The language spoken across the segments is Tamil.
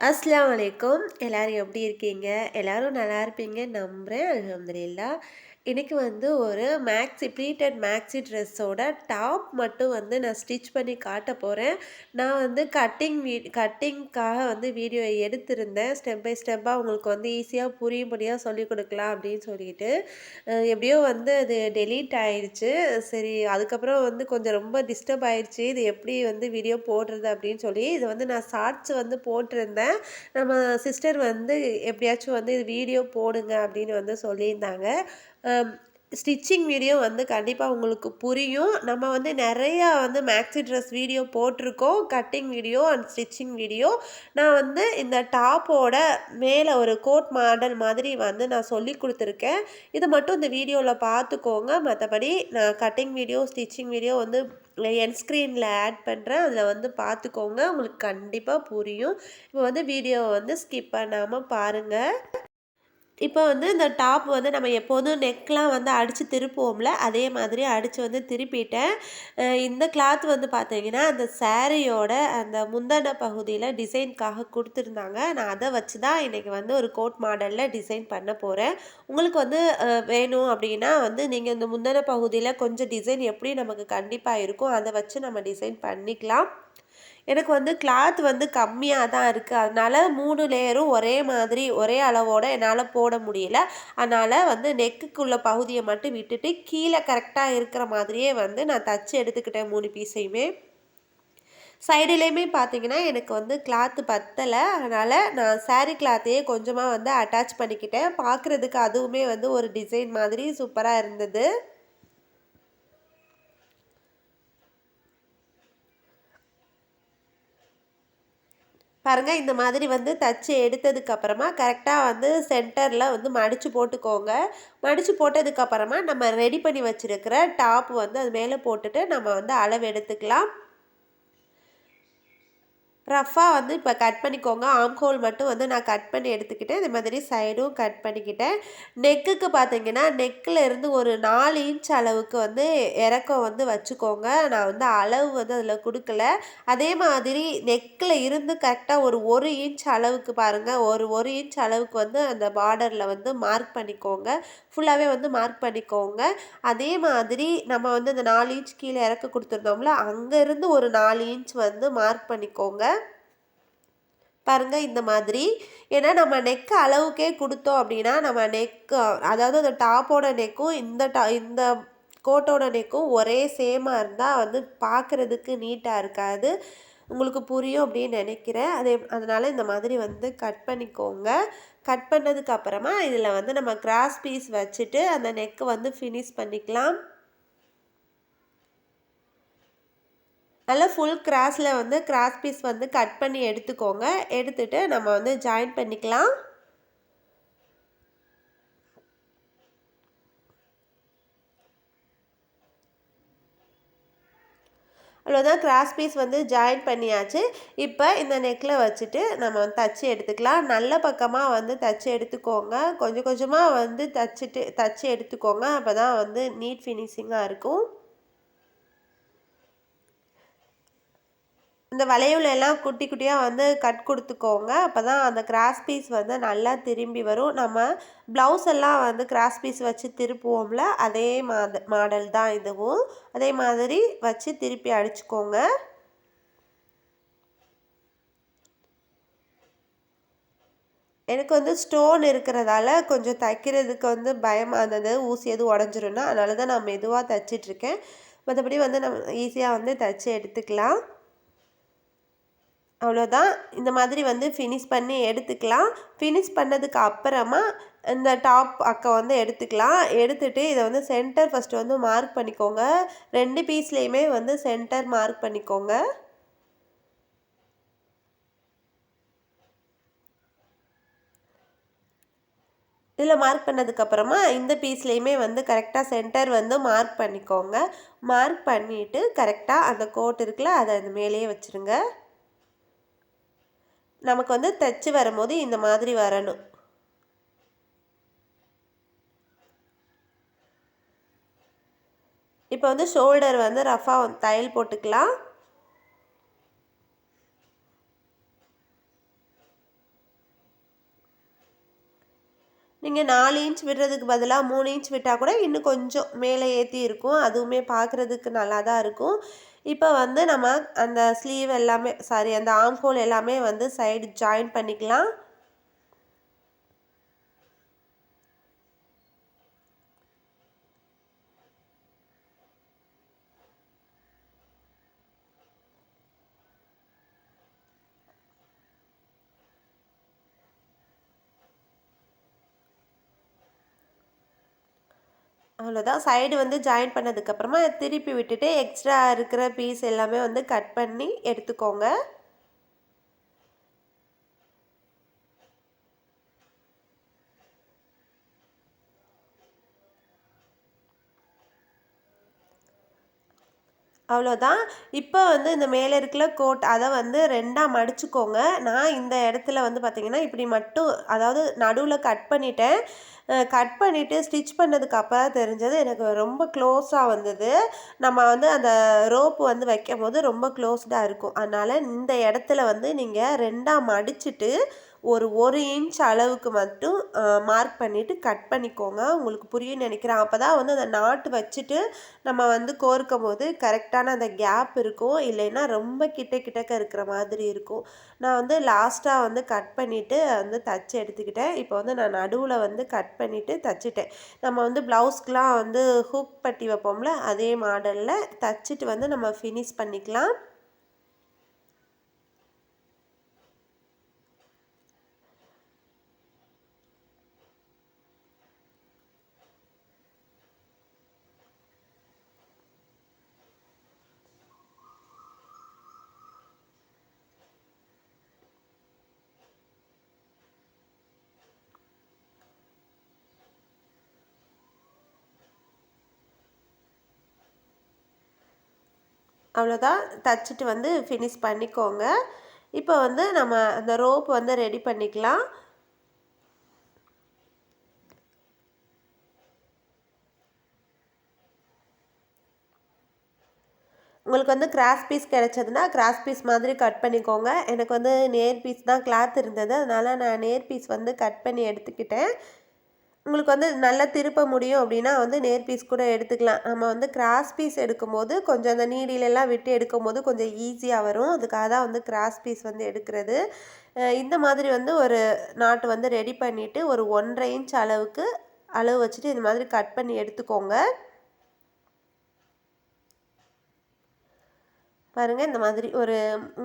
அஸ்லாம் அலைக்கும். எல்லாரும் எப்படி இருக்கீங்க? எல்லாரும் நல்லா இருப்பீங்க நம்புகிறேன் அலமதுல்லா இன்றைக்கி வந்து ஒரு மேக்ஸி ப்ளீட்டட் மேக்ஸி ட்ரெஸ்ஸோட டாப் மட்டும் வந்து நான் ஸ்டிச் பண்ணி காட்ட போகிறேன் நான் வந்து கட்டிங் வீ கட்டிங்க்காக வந்து வீடியோ எடுத்திருந்தேன். ஸ்டெப் பை ஸ்டெப்பாக உங்களுக்கு வந்து ஈஸியாக புரியும்படியாக சொல்லிக் கொடுக்கலாம் அப்படின்னு சொல்லிட்டு. எப்படியோ வந்து அது டெலீட் ஆயிடுச்சு சரி அதுக்கப்புறம் வந்து கொஞ்சம் ரொம்ப டிஸ்டர்ப் ஆயிடுச்சு இது எப்படி வந்து வீடியோ போடுறது அப்படின்னு சொல்லி இது வந்து நான் ஷார்ட்ஸ் வந்து போட்டிருந்தேன். நம்ம சிஸ்டர் வந்து எப்படியாச்சும் வந்து இது வீடியோ போடுங்க அப்படின்னு வந்து சொல்லியிருந்தாங்க. ஸ்டிச்சிங் வீடியோ வந்து கண்டிப்பாக உங்களுக்கு புரியும். நம்ம வந்து நிறையா வந்து மேக்ஸி ட்ரெஸ் வீடியோ போட்டிருக்கோம். Cutting video and stitching video நான் வந்து இந்த டாப்போட மேலே ஒரு கோட் மாடல் மாதிரி வந்து நான் சொல்லி கொடுத்துருக்கேன். இது மட்டும் இந்த வீடியோவில் பார்த்துக்கோங்க. மற்றபடி நான் கட்டிங் வீடியோ ஸ்டிச்சிங் வீடியோ வந்து என் ஸ்க்ரீனில் ஆட் பண்ணுறேன் அதில் வந்து பார்த்துக்கோங்க. உங்களுக்கு கண்டிப்பாக புரியும். இப்போ வந்து வீடியோவை வந்து ஸ்கிப் பண்ணாமல் பாருங்கள் இப்போ வந்து இந்த டாப் வந்து நம்ம எப்போதும் நெக்லாம் வந்து அடித்து திருப்புவோம்ல அதே மாதிரி அடித்து வந்து திருப்பிட்டேன். இந்த கிளாத் வந்து பார்த்தீங்கன்னா அந்த சாரியோட அந்த முந்தன பகுதியில் டிசைனுக்காக கொடுத்துருந்தாங்க. நான் அதை வச்சு தான் இன்றைக்கி வந்து ஒரு கோட் மாடலில் டிசைன் பண்ண போகிறேன் உங்களுக்கு வந்து வேணும் அப்படின்னா வந்து நீங்கள் இந்த முந்தன பகுதியில் கொஞ்சம் டிசைன் எப்படி நமக்கு கண்டிப்பாக இருக்கும் அதை வச்சு நம்ம டிசைன் பண்ணிக்கலாம். எனக்கு வந்து கிளாத் வந்து கம்மியாக தான் இருக்குது அதனால் மூணு லேயரும் ஒரே மாதிரி ஒரே அளவோடு என்னால் போட முடியல. அதனால் வந்து நெக்குக்குள்ள பகுதியை மட்டும் விட்டுட்டு கீழே கரெக்டாக இருக்கிற மாதிரியே வந்து நான் தச்சு எடுத்துக்கிட்டேன் மூணு பீஸையுமே சைடுலேயுமே பார்த்தீங்கன்னா எனக்கு வந்து கிளாத்து பத்தலை. அதனால் நான் சாரீ கிளாத்தையே கொஞ்சமாக வந்து அட்டாச் பண்ணிக்கிட்டேன். பார்க்குறதுக்கு அதுவுமே வந்து ஒரு டிசைன் மாதிரி சூப்பராக இருந்தது. பாருங்கள் இந்த மாதிரி வந்து தச்சு எடுத்ததுக்கப்புறமா கரெக்டாக வந்து சென்டரில் வந்து மடித்து போட்டுக்கோங்க. மடித்து போட்டதுக்கப்புறமா நம்ம ரெடி பண்ணி வச்சுருக்கிற டாப் வந்து அது மேலே போட்டுட்டு நம்ம வந்து அளவு எடுத்துக்கலாம். ரஃப்பாக வந்து இப்போ கட் பண்ணிக்கோங்க. ஆம் ஹோல் மட்டும் வந்து நான் கட் பண்ணி எடுத்துக்கிட்டேன். இந்த மாதிரி சைடும் கட் பண்ணிக்கிட்டேன். நெக்குக்கு பார்த்தீங்கன்னா நெக்கில் இருந்து ஒரு நாலு இன்ச் அளவுக்கு வந்து இறக்கம் வந்து வச்சுக்கோங்க. நான் வந்து அளவு வந்து அதில் கொடுக்கல. அதே மாதிரி நெக்கில் இருந்து கரெக்டாக ஒரு ஒரு இன்ச் அளவுக்கு பாருங்கள் ஒரு ஒரு இன்ச் அளவுக்கு வந்து அந்த பார்டரில் வந்து மார்க் பண்ணிக்கோங்க. ஃபுல்லாகவே வந்து மார்க் பண்ணிக்கோங்க. அதே மாதிரி நம்ம வந்து அந்த நாலு இன்ச் கீழே இறக்க கொடுத்துருந்தோம்ல அங்கேருந்து ஒரு நாலு இன்ச் வந்து மார்க் பண்ணிக்கோங்க. பாருங்கள் இந்த மாதிரி. ஏன்னா நம்ம நெக் அளவுக்கே கொடுத்தோம் அப்படின்னா நம்ம நெக் அதாவது அந்த டாப்போட நெக்கும் இந்த டா இந்த கோட்டோட நெக்கும் ஒரே சேமாக இருந்தால் வந்து பார்க்குறதுக்கு நீட்டாக இருக்காது. உங்களுக்கு புரியும் அப்படின்னு நினைக்கிறேன். அதே அதனால் இந்த மாதிரி வந்து கட் பண்ணிக்கோங்க. கட் பண்ணதுக்கு அப்புறமா இதில் வந்து நம்ம கிராஸ் பீஸ் வச்சுட்டு அந்த நெக்கு வந்து ஃபினிஷ் பண்ணிக்கலாம். நல்லா ஃபுல் கிராஸில் வந்து கிராஸ் பீஸ் வந்து கட் பண்ணி எடுத்துக்கோங்க. எடுத்துட்டு நம்ம வந்து ஜாயின் பண்ணிக்கலாம். அவ்வளோதான் கிராஸ் பீஸ் வந்து ஜாயின் பண்ணியாச்சு. இப்போ இந்த நெக்கில் வச்சுட்டு நம்ம வந்து தச்சு எடுத்துக்கலாம். நல்ல பக்கமாக வந்து தச்சு எடுத்துக்கோங்க. கொஞ்சம் கொஞ்சமாக வந்து தச்சுட்டு தச்சு எடுத்துக்கோங்க. அப்போ தான் வந்து நீட் ஃபினிஷிங்காக இருக்கும். இந்த வளையல் எல்லாம் குட்டி குட்டியாக வந்து கட் கொடுத்துக்கோங்க. அப்போ தான் அந்த கிராஸ் பீஸ் வந்து நல்லா திரும்பி வரும். நம்ம ப்ளவுஸ் எல்லாம் வந்து கிராஸ் பீஸ் வச்சு திருப்புவோம்ல. அதே மாத மாடல் தான் இதுவும். அதே மாதிரி வச்சு திருப்பி அடிச்சுக்கோங்க. எனக்கு வந்து ஸ்டோன் இருக்கிறதால கொஞ்சம் தைக்கிறதுக்கு வந்து பயமாக இருந்தது ஊசி எதுவும் உடஞ்சிரும்னா அதனால தான் நான் மெதுவாக தைச்சிட்ருக்கேன் மற்றபடி வந்து நம்ம ஈஸியாக வந்து தைச்சி எடுத்துக்கலாம். அவ்வளோதான். இந்த மாதிரி வந்து ஃபினிஷ் பண்ணி எடுத்துக்கலாம். ஃபினிஷ் பண்ணதுக்கு அப்புறமா இந்த டாப் அக்கை வந்து எடுத்துக்கலாம். எடுத்துட்டு இதை வந்து சென்டர் ஃபஸ்ட்டு வந்து மார்க் பண்ணிக்கோங்க. ரெண்டு பீஸ்லேயுமே வந்து சென்டர் மார்க் பண்ணிக்கோங்க. இதில் மார்க் பண்ணதுக்கப்புறமா இந்த பீஸ்லேயுமே வந்து கரெக்டாக சென்டர் வந்து மார்க் பண்ணிக்கோங்க. மார்க் பண்ணிவிட்டு கரெக்டாக அந்த கோட் இருக்குல்ல அதை அது மேலேயே வச்சுருங்க. நமக்கு வந்து தைச்சு வரும்போது இந்த மாதிரி வரணும். இப்போ வந்து ஷோல்டர் வந்து ரஃபாக தையல் போட்டுக்கலாம். நீங்கள் நாலு இன்ச் விடுறதுக்கு பதிலாக மூணு இன்ச் விட்டால் கூட இன்னும் கொஞ்சம் மேலே ஏற்றி இருக்கும். அதுவுமே பார்க்குறதுக்கு நல்லா தான் இருக்கும். இப்போ வந்து நம்ம அந்த ஸ்லீவ் எல்லாமே சாரி அந்த ஆம்ஹோல் எல்லாமே வந்து சைடு ஜாயின் பண்ணிக்கலாம். அவ்வளோதான். சைடு வந்து ஜாயின் பண்ணதுக்கப்புறமா திருப்பி விட்டுட்டு எக்ஸ்ட்ரா இருக்கிற பீஸ் எல்லாமே வந்து கட் பண்ணி எடுத்துக்கோங்க. அவ்வளோதான். இப்போ வந்து இந்த மேலே இருக்கிற கோட் அதை வந்து ரெண்டாக மடிச்சுக்கோங்க. நான் இந்த இடத்துல வந்து பார்த்திங்கன்னா இப்படி மட்டும் அதாவது நடுவில் கட் பண்ணிட்டேன். கட் பண்ணிவிட்டு ஸ்டிச் பண்ணதுக்கு அப்புறம் தெரிஞ்சது எனக்கு ரொம்ப க்ளோஸாக வந்தது. நம்ம வந்து அந்த ரோப்பு வந்து வைக்கும் போது ரொம்ப க்ளோஸ்டாக இருக்கும். அதனால் இந்த இடத்துல வந்து நீங்கள் ரெண்டாக மடிச்சுட்டு ஒரு ஒரு இன்ச் அளவுக்கு மட்டும் மார்க் பண்ணிவிட்டு கட் பண்ணிக்கோங்க. உங்களுக்கு புரியும் நினைக்கிறேன். அப்போ தான் வந்து அந்த நாட்டு வச்சுட்டு நம்ம வந்து கோர்க்கும் போது கரெக்டான அந்த கேப் இருக்கும். இல்லைன்னா ரொம்ப கிட்ட கிட்டக்க இருக்கிற மாதிரி இருக்கும். நான் வந்து லாஸ்ட்டாக வந்து கட் பண்ணிவிட்டு வந்து தச்சு எடுத்துக்கிட்டேன். இப்போ வந்து நான் நடுவில் வந்து கட் பண்ணிவிட்டு தச்சுட்டேன். நம்ம வந்து ப்ளவுஸ்க்கெலாம் வந்து ஹூக் பட்டி வைப்போம்ல அதே மாடலில் தச்சுட்டு வந்து நம்ம ஃபினிஷ் பண்ணிக்கலாம். அவ்வளோதான். தச்சுட்டு வந்து ஃபினிஷ் பண்ணிக்கோங்க. இப்போ வந்து நம்ம அந்த ரோப் வந்து ரெடி பண்ணிக்கலாம். உங்களுக்கு வந்து கிராஸ் பீஸ் கிடச்சதுன்னா கிராஸ் பீஸ் மாதிரி கட் பண்ணிக்கோங்க. எனக்கு வந்து நேர் பீஸ் தான் கிளாத் இருந்தது. அதனால் நான் நேர் பீஸ் வந்து கட் பண்ணி எடுத்துக்கிட்டேன். உங்களுக்கு வந்து நல்லா திருப்ப முடியும் அப்படின்னா வந்து நேர் பீஸ் கூட எடுத்துக்கலாம். நம்ம வந்து கிராஸ் பீஸ் எடுக்கும்போது கொஞ்சம் அந்த நீடிலெல்லாம் விட்டு எடுக்கும்போது கொஞ்சம் ஈஸியாக வரும். அதுக்காக தான் வந்து கிராஸ் பீஸ் வந்து எடுக்கிறது. இந்த மாதிரி வந்து ஒரு நாட்டு வந்து ரெடி பண்ணிவிட்டு ஒரு ஒன்றரை இன்ச் அளவுக்கு அளவு வச்சுட்டு இந்த மாதிரி கட் பண்ணி எடுத்துக்கோங்க. பாருங்கள் இந்த மாதிரி ஒரு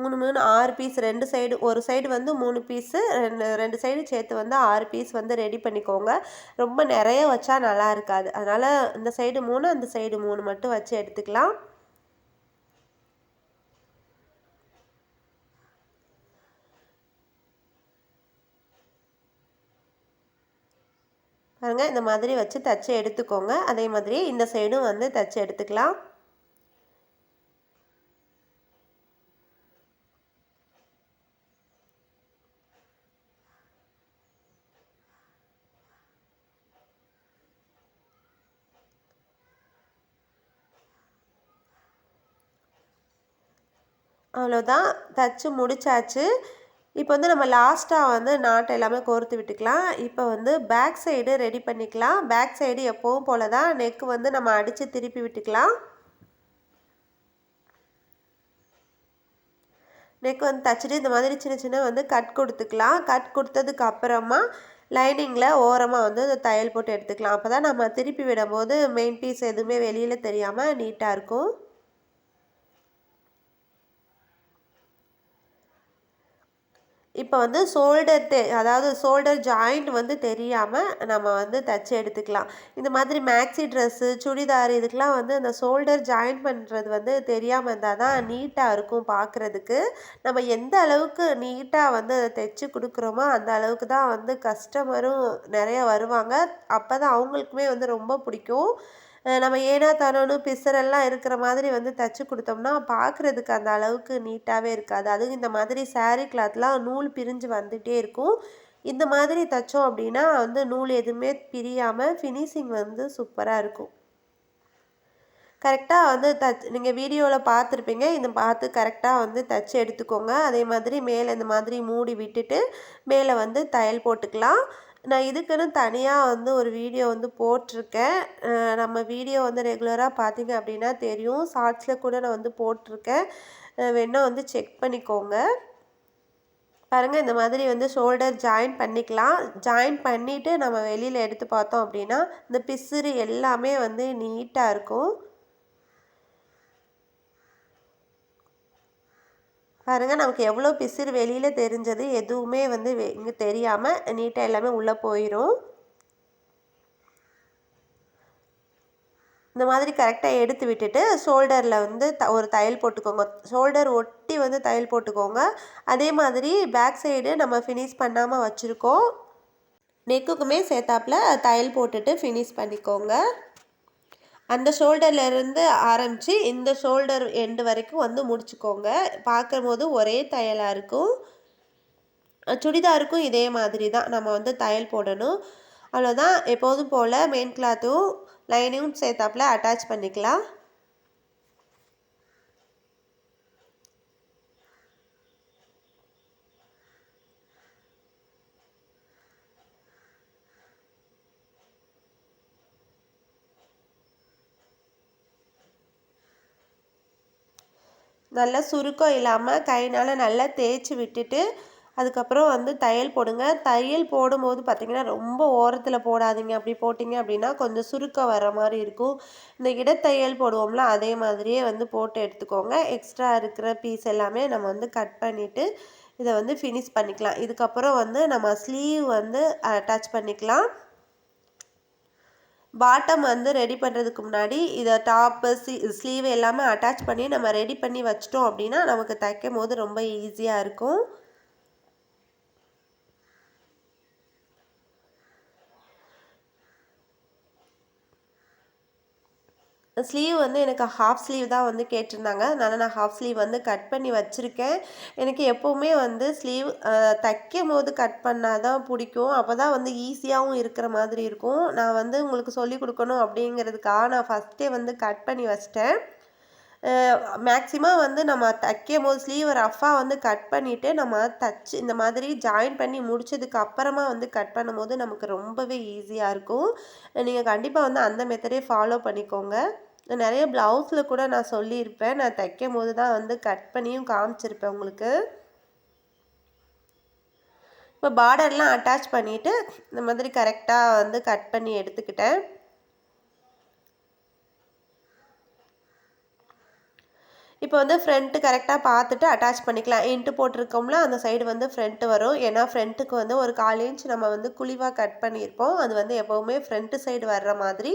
மூணு மூணு ஆறு பீஸ் ரெண்டு சைடு ஒரு சைடு வந்து மூணு பீஸு ரெண்டு ரெண்டு சைடு சேர்த்து வந்து ஆறு பீஸ் வந்து ரெடி பண்ணிக்கோங்க. ரொம்ப நிறைய வச்சா நல்லா இருக்காது. அதனால் இந்த சைடு மூணு அந்த சைடு மூணு மட்டும் வச்சு எடுத்துக்கலாம். பாருங்கள் இந்த மாதிரி வச்சு தச்சு எடுத்துக்கோங்க. அதே மாதிரி இந்த சைடும் வந்து தச்சு எடுத்துக்கலாம். அவ்வளோதான் தச்சு முடிச்சாச்சு. இப்போ வந்து நம்ம லாஸ்ட்டாக வந்து நாட்டை எல்லாமே கோர்த்து விட்டுக்கலாம். இப்போ வந்து பேக் சைடு ரெடி பண்ணிக்கலாம். பேக் சைடு எப்போவும் போல தான் நெக்கு வந்து நம்ம அடித்து திருப்பி விட்டுக்கலாம். நெக் வந்து தச்சுட்டு இந்த மாதிரி சின்ன சின்ன வந்து கட் கொடுத்துக்கலாம். கட் கொடுத்ததுக்கு அப்புறமா லைனிங்கில் ஓரமாக வந்து அந்த தையல் போட்டு எடுத்துக்கலாம். அப்போ தான் நம்ம திருப்பி விடும்போது மெயின் பீஸ் எதுவுமே வெளியில் தெரியாமல் நீட்டாக இருக்கும். இப்போ வந்து ஷோல்டர் தெ அதாவது ஷோல்டர் ஜாயிண்ட் வந்து தெரியாமல் நம்ம வந்து தச்சு எடுத்துக்கலாம். இந்த மாதிரி மேக்ஸி ட்ரெஸ்ஸு சுடிதார் இதுக்கெலாம் வந்து அந்த ஷோல்டர் ஜாயின் பண்ணுறது வந்து தெரியாமல் இருந்தால் தான் நீட்டாக இருக்கும் பார்க்குறதுக்கு நம்ம எந்த அளவுக்கு நீட்டாக வந்து அதை தைச்சி கொடுக்குறோமோ அந்த அளவுக்கு தான் வந்து கஸ்டமரும் நிறைய வருவாங்க. அப்போ தான் அவங்களுக்குமே வந்து ரொம்ப பிடிக்கும். நம்ம ஏனா தானோன்னு பிசரெல்லாம் இருக்கிற மாதிரி வந்து தைச்சி கொடுத்தோம்னா பார்க்குறதுக்கு அந்த அளவுக்கு நீட்டாகவே இருக்காது. அதுவும் இந்த மாதிரி சாரீ கிளாத்லாம் நூல் பிரிஞ்சு வந்துகிட்டே இருக்கும். இந்த மாதிரி தைச்சோம் அப்படின்னா வந்து நூல் எதுவுமே பிரியாமல் ஃபினிஷிங் வந்து சூப்பராக இருக்கும். கரெக்டாக வந்து தச் நீங்கள் வீடியோவில் பார்த்துருப்பீங்க. இந்த பார்த்து கரெக்டாக வந்து தச்சு எடுத்துக்கோங்க. அதே மாதிரி மேலே இந்த மாதிரி மூடி விட்டுட்டு மேலே வந்து தையல் போட்டுக்கலாம். நான் இதுக்குன்னு தனியாக வந்து ஒரு வீடியோ வந்து போட்டிருக்கேன். நம்ம வீடியோ வந்து ரெகுலராக பார்த்தீங்க அப்படின்னா தெரியும். ஷார்ட்ஸில் கூட நான் வந்து போட்டிருக்கேன். வேணால் வந்து செக் பண்ணிக்கோங்க. பாருங்கள் இந்த மாதிரி வந்து ஷோல்டர் ஜாயின் பண்ணிக்கலாம். ஜாயின் பண்ணிவிட்டு நம்ம வெளியில் எடுத்து பார்த்தோம் அப்படின்னா இந்த பிசுறு எல்லாமே வந்து நீட்டாக இருக்கும். பாருங்கள் நமக்கு எவ்வளோ பிசிறு வெளியில் தெரிஞ்சது எதுவுமே வந்து இங்கே தெரியாமல் நீட்டாக எல்லாமே உள்ளே போயிடும் இந்த மாதிரி கரெக்டாக எடுத்து விட்டுட்டு ஷோல்டரில் வந்து த ஒரு தையல் போட்டுக்கோங்க. ஷோல்டர் ஒட்டி வந்து தையல் போட்டுக்கோங்க. அதே மாதிரி பேக் சைடு நம்ம ஃபினிஷ் பண்ணாமல் வச்சுருக்கோம். நெக்குக்குமே சேர்த்தாப்பில் தையல் போட்டுட்டு ஃபினிஷ் பண்ணிக்கோங்க. அந்த ஷோல்டர்லேருந்து ஆரம்பித்து இந்த ஷோல்டர் எண்டு வரைக்கும் வந்து முடிச்சுக்கோங்க. பார்க்கும்போது ஒரே தையலாக இருக்கும். சுடிதாருக்கும் இதே மாதிரி தான். நம்ம வந்து தையல் போடணும். அவ்வளோதான் எப்போதும் போல் மெயின் கிளாத்தும் லைனிங்கும் சேர்த்தாப்பில் அட்டாச் பண்ணிக்கலாம். நல்லா சுருக்கம் இல்லாமல் கைனால் நல்லா தேய்ச்சி விட்டுட்டு அதுக்கப்புறம் வந்து தையல் போடுங்க. தையல் போடும்போது பார்த்திங்கன்னா ரொம்ப ஓரத்தில் போடாதீங்க. அப்படி போட்டிங்க அப்படின்னா கொஞ்சம் சுருக்கம் வர மாதிரி இருக்கும். இந்த இடத்தையல் போடுவோம்ல அதே மாதிரியே வந்து போட்டு எடுத்துக்கோங்க. எக்ஸ்ட்ரா இருக்கிற பீஸ் எல்லாமே நம்ம வந்து கட் பண்ணிவிட்டு இதை வந்து ஃபினிஷ் பண்ணிக்கலாம். இதுக்கப்புறம் வந்து நம்ம ஸ்லீவ் வந்து அட்டாச் பண்ணிக்கலாம். பாட்டம் வந்து ரெடி பண்ணுறதுக்கு முன்னாடி இதை டாப்பு சி ஸ்லீவ் எல்லாமே அட்டாச் பண்ணி நம்ம ரெடி பண்ணி வச்சிட்டோம் அப்படின்னா நமக்கு தைக்கும் போது ரொம்ப ஈஸியாக இருக்கும். ஸ்லீவ் வந்து எனக்கு ஹாஃப் ஸ்லீவ் தான் வந்து கேட்டிருந்தாங்க. அதனால் நான் ஹாஃப் ஸ்லீவ் வந்து கட் பண்ணி வச்சுருக்கேன். எனக்கு எப்போவுமே வந்து ஸ்லீவ் தைக்கும் போது கட் பண்ணால் தான் பிடிக்கும். அப்போ தான் வந்து ஈஸியாகவும் இருக்கிற மாதிரி இருக்கும். நான் வந்து உங்களுக்கு சொல்லிக் கொடுக்கணும் அப்படிங்கிறதுக்காக நான் ஃபஸ்ட்டே வந்து கட் பண்ணி வச்சிட்டேன். மேக்ஸிமம் வந்து நம்ம தைக்கும் போது ஸ்லீவை ரஃப்பாக வந்து கட் பண்ணிவிட்டு நம்ம தச்சு இந்த மாதிரி ஜாயின் பண்ணி முடிச்சதுக்கு அப்புறமா வந்து கட் பண்ணும்போது நமக்கு ரொம்பவே ஈஸியாக இருக்கும். நீங்கள் கண்டிப்பாக வந்து அந்த மெத்தடே ஃபாலோ பண்ணிக்கோங்க. நிறைய ப்ளவுஸில் கூட நான் சொல்லியிருப்பேன். நான் தைக்கும் போது தான் வந்து கட் பண்ணியும் காமிச்சிருப்பேன் உங்களுக்கு. இப்போ பார்டர்லாம் அட்டாச் பண்ணிவிட்டு இந்த மாதிரி கரெக்டாக வந்து கட் பண்ணி எடுத்துக்கிட்டேன். இப்போ வந்து ஃப்ரண்ட்டு கரெக்டாக பார்த்துட்டு அட்டாச் பண்ணிக்கலாம். இன்ட்டு போட்டிருக்கோம்ல அந்த சைடு வந்து ஃப்ரண்ட்டு வரும். ஏன்னா ஃப்ரண்ட்டுக்கு வந்து ஒரு கால் இன்ச் நம்ம வந்து குழிவாக கட் பண்ணியிருப்போம். அது வந்து எப்போவுமே ஃப்ரண்ட்டு சைடு வர்ற மாதிரி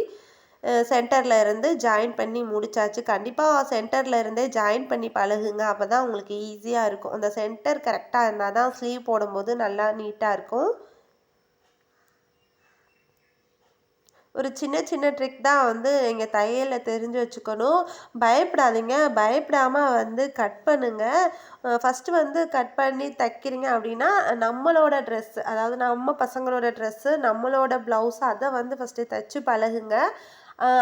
சென்டரில் இருந்து ஜாயின் பண்ணி முடிச்சாச்சு. கண்டிப்பாக சென்டரில் இருந்தே ஜாயின் பண்ணி பழகுங்க. அப்போ தான் உங்களுக்கு ஈஸியாக இருக்கும். அந்த சென்டர் கரெக்டாக இருந்தால் தான் ஸ்லீவ் போடும்போது நல்லா நீட்டாக இருக்கும். ஒரு சின்ன சின்ன ட்ரிக் தான் வந்து எங்கள் தையலில் தெரிஞ்சு வச்சுக்கணும். பயப்படாதீங்க. பயப்படாமல் வந்து கட் பண்ணுங்கள் ஃபஸ்ட்டு வந்து கட் பண்ணி தைக்கிறீங்க அப்படின்னா நம்மளோட ட்ரெஸ்ஸு அதாவது நம்ம பசங்களோட ட்ரெஸ்ஸு நம்மளோட ப்ளவுஸ் அதை வந்து ஃபஸ்ட்டு தைச்சு பழகுங்க.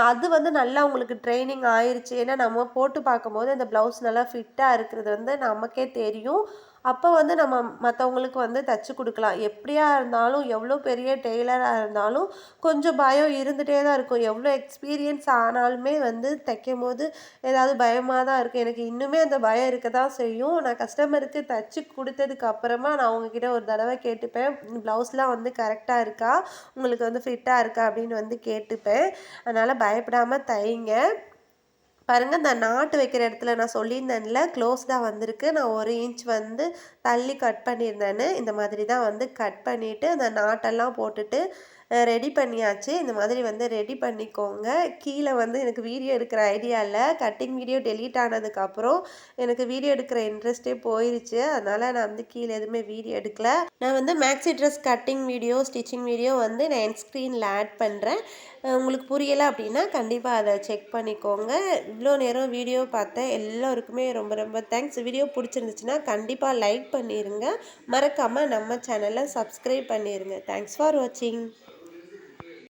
அது வந்து நல்லா உங்களுக்கு ட்ரைனிங் ஆயிடுச்சு ஏன்னா நம்ம போட்டு பார்க்கும்போது அந்த ப்ளவுஸ் நல்லா ஃபிட்டாக இருக்கிறது வந்து நமக்கே தெரியும். அப்போ வந்து நம்ம மற்றவங்களுக்கு வந்து தச்சு கொடுக்கலாம். எப்படியா இருந்தாலும் எவ்வளோ பெரிய டெய்லராக இருந்தாலும் கொஞ்சம் பயம் இருந்துகிட்டே தான் இருக்கும். எவ்வளோ எக்ஸ்பீரியன்ஸ் ஆனாலுமே வந்து தைக்கும் போது ஏதாவது பயமாக தான் இருக்கும். எனக்கு இன்னுமே அந்த பயம் இருக்க தான் செய்யும். நான் கஸ்டமருக்கு தச்சு கொடுத்ததுக்கு அப்புறமா நான் அவங்கக்கிட்ட ஒரு தடவை கேட்டுப்பேன். ப்ளவுஸ்லாம் வந்து கரெக்டாக இருக்கா? உங்களுக்கு வந்து ஃபிட்டாக இருக்கா? அப்படின்னு வந்து கேட்டுப்பேன். அதனால் பயப்படாமல் தைங்க. பாருங்கள் இந்த நாட்டு வைக்கிற இடத்துல நான் சொல்லியிருந்தேன்ல க்ளோஸ்டாக வந்திருக்கு. நான் ஒரு இன்ச் வந்து தள்ளி கட் பண்ணியிருந்தேன்னு. இந்த மாதிரி தான் வந்து கட் பண்ணிவிட்டு அந்த நாட்டெல்லாம் போட்டுட்டு ரெடி பண்ணியாச்சு. இந்த மாதிரி வந்து ரெடி பண்ணிக்கோங்க. கீழே வந்து எனக்கு வீடியோ எடுக்கிற ஐடியா இல்லை கட்டிங் வீடியோ டெலீட் ஆனதுக்கப்புறம் எனக்கு வீடியோ எடுக்கிற இன்ட்ரெஸ்ட்டே போயிருச்சு. அதனால் நான் வந்து கீழே எதுவுமே வீடியோ எடுக்கல. நான் வந்து maxi dress cutting video stitching video வந்து நான் என் ஸ்க்ரீனில் ஆட் பண்ணுறேன் உங்களுக்கு புரியலை அப்படின்னா கண்டிப்பாக அதை செக் பண்ணிக்கோங்க. இவ்வளோ நேரம் வீடியோ பார்த்தேன் எல்லோருக்குமே ரொம்ப ரொம்ப தேங்க்ஸ் வீடியோ பிடிச்சிருந்துச்சுன்னா கண்டிப்பாக லைக் பண்ணிடுங்க மறக்காமல் நம்ம சேனலை சப்ஸ்கிரைப் பண்ணிடுங்க தேங்க்ஸ் ஃபார் வாட்சிங்